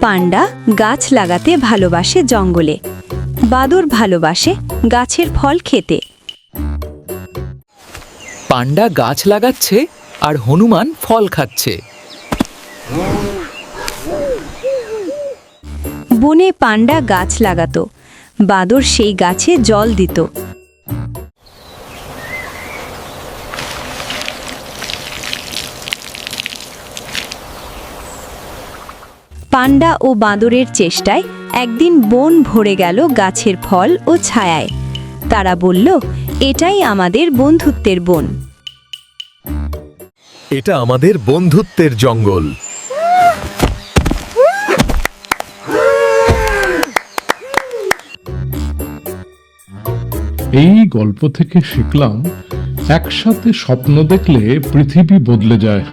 পান্ডা গাছ লাগাতে ভালোবাসে জঙ্গলে। বাদর ভালোবাসে গাছের ফল খেতে। পান্ডা গাছ লাগাচ্ছে আর হনুমান ফল খাচ্ছে। বনে পান্ডা গাছ লাগাতো। বাদর সেই গাছে জল দিত। পান্ডা ও বাঁদরের চেষ্টায় একদিন বন ভরে গেল গাছের ফল ও ছায়ায়। তারা বলল এটাই আমাদের বন্ধুত্বের বন। এটা আমাদের বন্ধুত্বের জঙ্গল। এই গল্প থেকে শিখলাম একসাথে স্বপ্ন দেখলে পৃথিবী বদলে যায়।